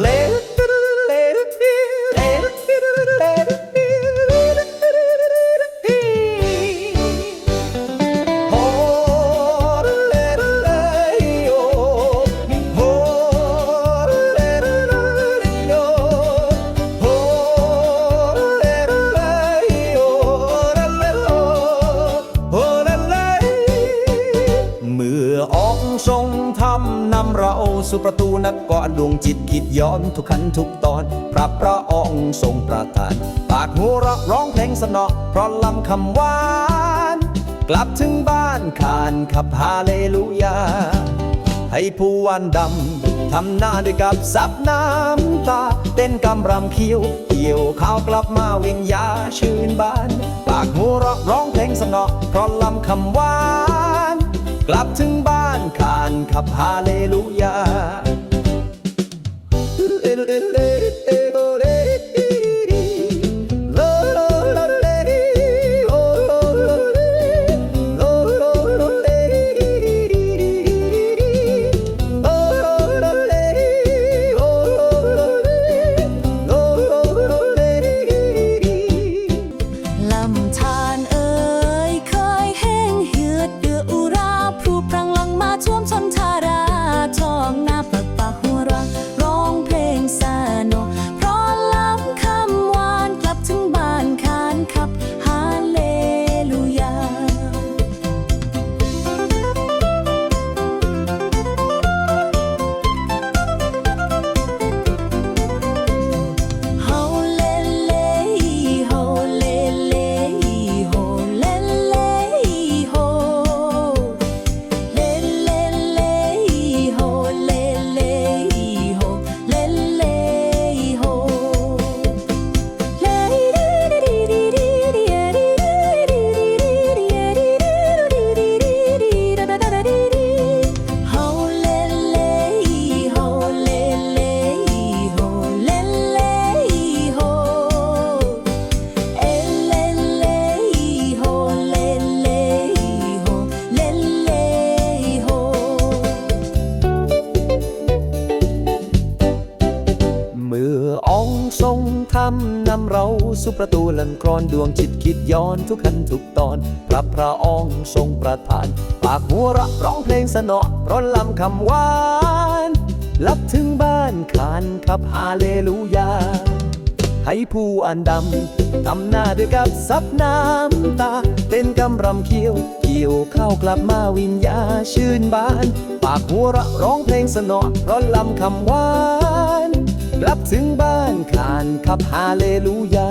เทรงธรรมนำเราสู่ประตูนักกรดวงจิตคิดย้อนทุกขันทุกตอน พระพระองค์ทรงประทาน ปากหัวเราะร้องเพลงสนอเพราะลำคำหวาน กลับถึงบ้านขานขับฮาเลลูยา ให้ผู้วันดำทำหน้าด้วยกับซับน้ำตา เต้นกำรำเคี้ยวเกี่ยวข้าวกลับมาเวียงยาชื่นบาน ปากหัวเราะร้องเพลงสนอเพราะลำคำหวาน กลับถึงบ้านขานขับฮาเลลูยาลำธาร รงธรรมนำเราสู่ประตูลันกรอนดวงจิตคิดย้อนทุกขันทุกตอนพระพระองค์ทรงประทาน ปากหัวระร้องเพลงสนอเพราะลำคำหวานลับถึงบ้านขานขับฮาเลลูยา ให้ผู้อันดำทำหน้าด้วยกับซับน้ำตา เต้นกำรำเคี้ยว เกี่ยวเข้ากลับมาวิญญาชื่นบาน ปากหัวระร้องเพลงสนอเพราะลำคำหวาน กลับถึงบ้านขานขับฮาเลลูยา